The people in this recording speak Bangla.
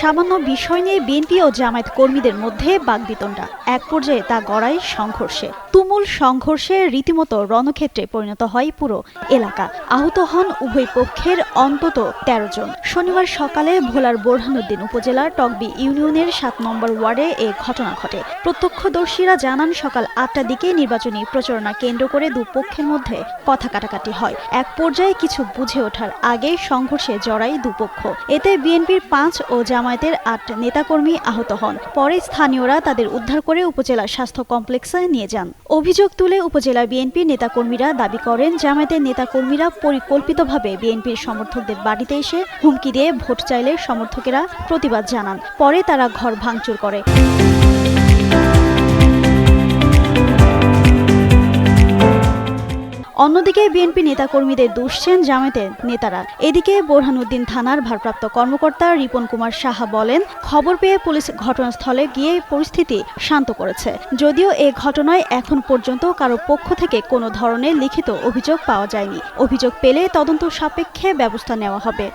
সামান্য বিষয় নিয়ে বিএনপি ও জামায়াত কর্মীদের মধ্যে বাগবিতণ্ডা। এক পর্যায়ে তা গড়ায় সংঘর্ষে। তুমুল সংঘর্ষে রীতিমতো রণক্ষেত্রে পরিণত হয় পুরো এলাকা। আহত হন উভয় পক্ষের অন্তত তেরো জন। শনিবার সকালে ভোলার বোরহানুদ্দিন উপজেলার টকবি ইউনিয়নের সাত নম্বর ওয়ার্ডে এ ঘটনা ঘটে। প্রত্যক্ষদর্শীরা জানান, সকাল আটটার দিকে নির্বাচনী প্রচারণা কেন্দ্র করে দুপক্ষের মধ্যে কথা কাটাকাটি হয়। এক পর্যায়ে কিছু বুঝে ওঠার আগে সংঘর্ষে জড়ায় দুপক্ষ এতে বিএনপির পাঁচ ও জামায়াতের আট নেতাকর্মী আহত হন। পরে স্থানীয়রা তাদের উদ্ধার করে উপজেলা স্বাস্থ্য কমপ্লেক্সে নিয়ে যান। অভিযোগ তুলে উপজেলা বিএনপির নেতাকর্মীরা দাবি করেন, জামায়াতের নেতাকর্মীরা পরিকল্পিতভাবে বিএনপির সমর্থকদের বাড়িতে এসে হুমকি দিয়ে ভোট চাইলে সমর্থকেরা প্রতিবাদ জানান। পরে তারা ঘর ভাঙচুর করে। অন্যদিকে বিএনপি নেতাকর্মীদের দুষছেন জামায়াতের নেতারা। এদিকে বোরহানুদ্দিন থানার ভারপ্রাপ্ত কর্মকর্তা রিপন কুমার সাহা বলেন, খবর পেয়ে পুলিশ ঘটনাস্থলে গিয়ে পরিস্থিতি শান্ত করেছে। যদিও এ ঘটনায় এখন পর্যন্ত কারও পক্ষ থেকে কোনো ধরনের লিখিত অভিযোগ পাওয়া যায়নি। অভিযোগ পেলে তদন্ত সাপেক্ষে ব্যবস্থা নেওয়া হবে।